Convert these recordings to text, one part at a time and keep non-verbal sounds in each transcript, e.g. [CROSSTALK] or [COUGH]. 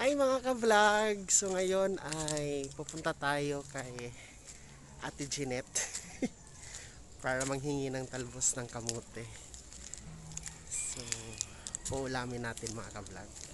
Hi mga ka-vlog! So ngayon ay pupunta tayo kay Ate Jeanette [LAUGHS] para manghingi ng talbos ng kamote. So, puulamin natin mga ka-vlog.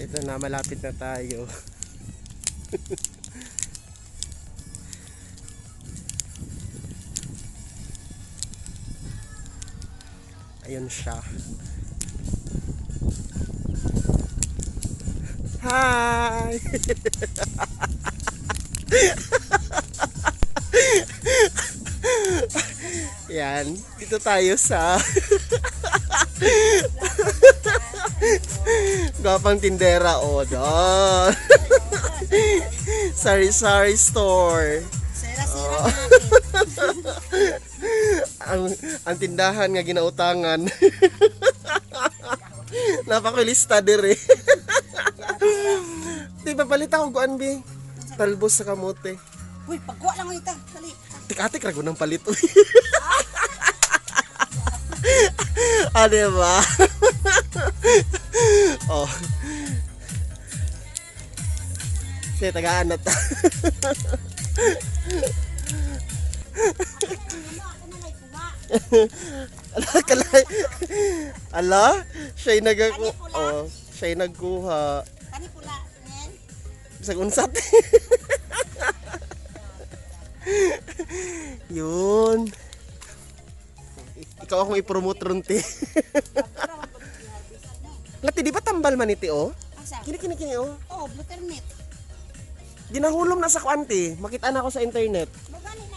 Ito na, malapit na tayo. [LAUGHS] Ayun siya. Hi! [LAUGHS] Yan, dito tayo sa [LAUGHS] Gapang tindera o doon. [LAUGHS] sorry, sorry store. Sira-sira Oh. [LAUGHS] Ang, ang tindahan nga ginautangan. [LAUGHS] Napakulista dire. Di ba palit ako guan bi? Talbos sa kamote. Uy, pagkuha lang ito. Dali. Tik-atik rago ng palit. uy. ah, di ba? Oh. Sige, tagaan na [LAUGHS] ta. Ala, kalay. Ala, siya'y nagaku... Oh, siya'y nagkuha. Kani pula. Ngen. Sa unsat. [LAUGHS] Yun. Ikaw akong i-promote ron, te. Lati, di ba tambal man iti, oh? Asa? Kini, kini, kini, oh. Oh, blue thermit. Ginahulom na sa kwanti. Makita na ako sa internet.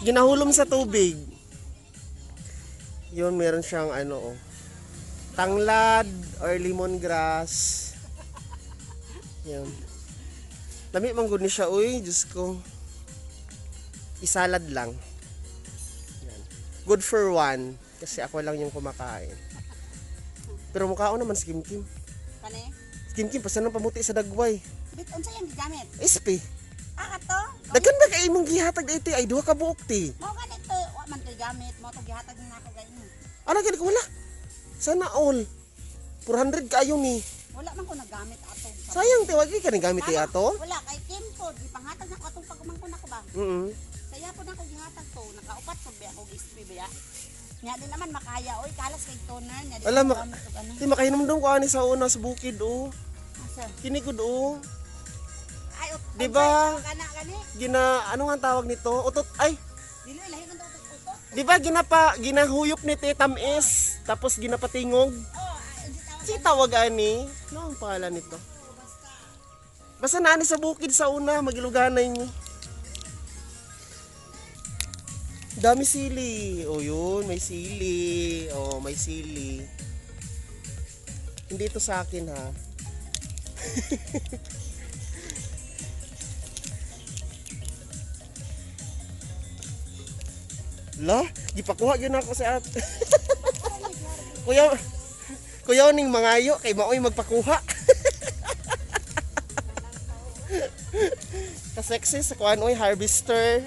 Ginahulom sa tubig. Yun, meron siyang ano, oh. Tanglad or lemongrass. Yun. Lami man gud ni siya, uy. Diyos ko. Isalad lang. Yan. Good for one. Kasi ako lang yung kumakain. Pero mukha ko naman si Kim Kim. Kani? Si Kim Kim, pasan ng pamuti sa dagway. Bit, unsa yung gigamit? SP. Ah, ato? Daghan na kay imong gihatag iti ay duha ka buok ti. Mo ganito. Wa man to gamit. Mo to gihatag na ako gayon. Ano gani ko wala? Sana all. 400 kayo ni. Wala man ko nagamit ato. Sayang ti wag ka ni gamit ti ato. Wala kay Kim po. Gipanghatag na ko atong pagumangkon ako ba? Mm. Saya po na ako gihatag to. Nakaupat po ba ako gi-spray ba ya? Nya din naman makaya oy kalas kay toner nya di Alam, ko ma- gamit og ano. Ti makainom dong ko ani sa una sa bukid oh. Asa? Kini gud oh. Ay, Di ba? Gina ano nga tawag nito? Utot ay. Dili lahi man to utot. Di ba ginapa ginahuyop ni ti tamis tapos ginapatingog. Oh, ay, hindi tawag. Si tawag ani. Ano ang pangalan nito? Basta. Basta na ani sa bukid sa una magiluganay ni. Dami sili. O yun, may sili. O, may sili. Hindi ito sa akin ha. [LAUGHS] La, gipakuha gyud ako sa at. [LAUGHS] kuya, kuya ning mangayo kay maoy magpakuha. [LAUGHS] Ka-sexy sa kuan oy harvester.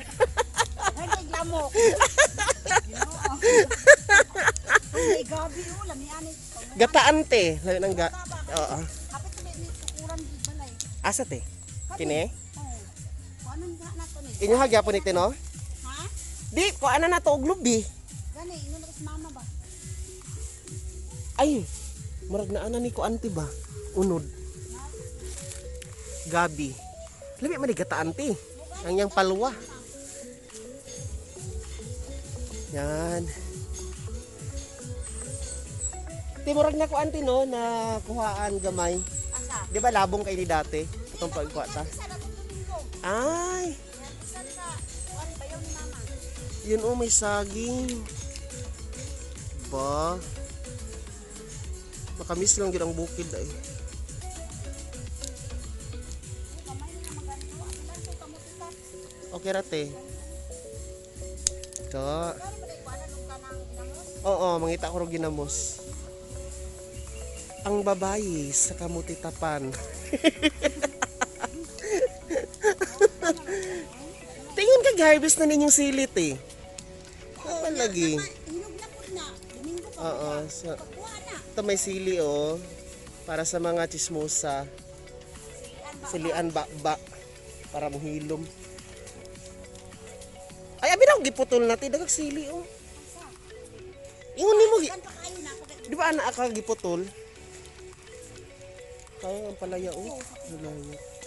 Ay, gabi oh, lami ani. Gataan te, layo nang ga. Oo. Kapit ko ni tukuran di balay. Asa te? Kini? Oh. Kuan na to ni. Inyo hagyapon ite no? Ha? Di, kuan na to og lubi. Gani, ino na mama ba? Ay, murag na ana ni ko anti ba? Unod. Gabi. Labi man ni gataan te. Ang yang palwa. Yan. Ti murag na ko anti no na kuhaan gamay. Asa? Di ba labong kay ni dati? Itong pagkuha ta. Ay, yun oh may saging. Ba. Makamiss lang yun ang bukid ay. Kamay Okay rate. Ito. Oo, mangita ko ro ginamos. Ang babae sa kamutitapan. [LAUGHS] Tingin ka harvest na ninyong silit eh. Oo, lagi. Hinog na po na. Domingo pa. Oo, so, ito may sili oh. Para sa mga chismosa. Silian ba? Ba para mohilom. Ay, abi daw giputol natin dagag sili oh. Ingon nimo Di ba anak ka giputol? Kaya ang palaya oh. Palaya.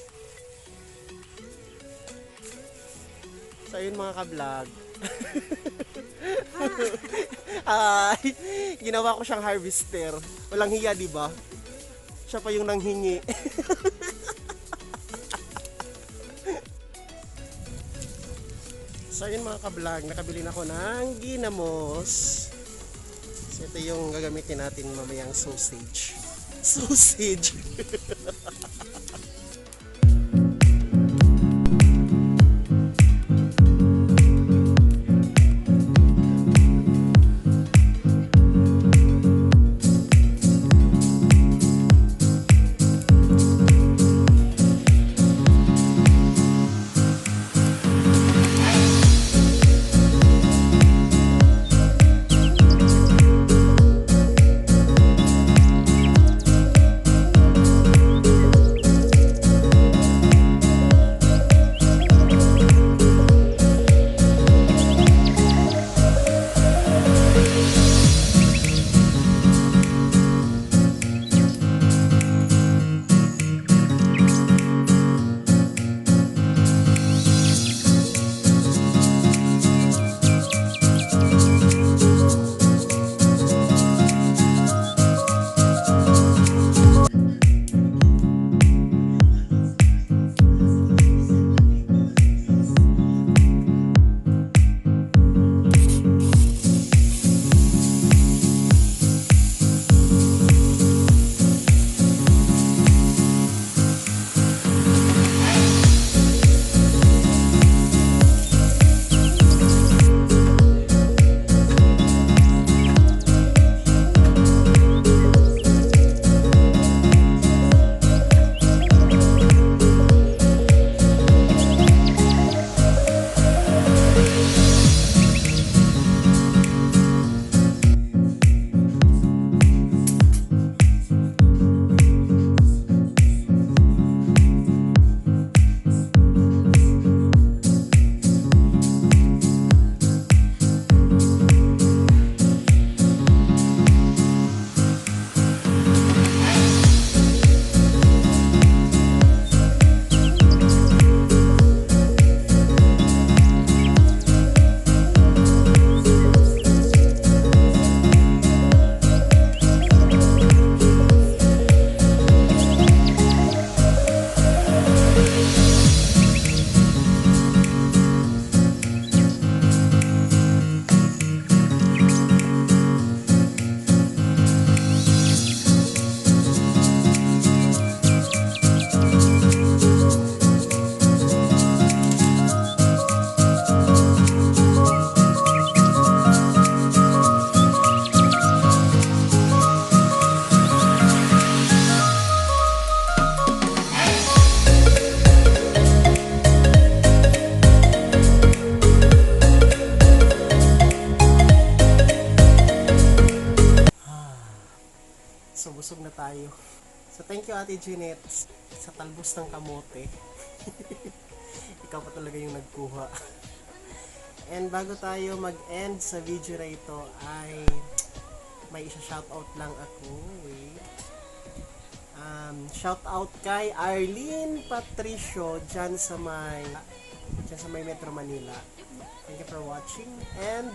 So yun mga ka-vlog. [LAUGHS] Ay, ginawa ko siyang harvester. Walang hiya, di ba? Siya pa yung nanghingi. [LAUGHS] so yun mga ka-vlog, nakabili na ako ng ginamos. So ito yung gagamitin natin mamayang sausage. [LAUGHS] Sausage! [LAUGHS] thank you Ate Jeanette sa talbos ng kamote. [LAUGHS] Ikaw pa talaga yung nagkuha. And bago tayo mag-end sa video na ito ay may isa shoutout lang ako. Wait. Um, shoutout kay Arlene Patricio dyan sa may dyan sa may Metro Manila. Thank you for watching. And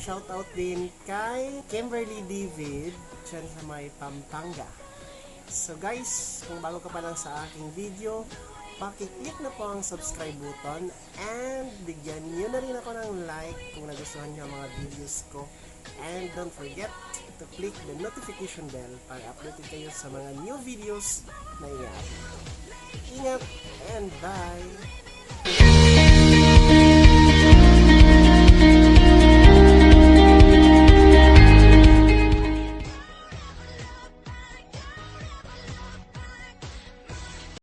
shoutout din kay Kimberly David dyan sa may Pampanga. So guys, kung bago ka pa lang sa aking video, pakiclick na po ang subscribe button and bigyan nyo na rin ako ng like kung nagustuhan nyo ang mga videos ko. And don't forget to click the notification bell para updated kayo sa mga new videos na i-upload. Ingat and bye!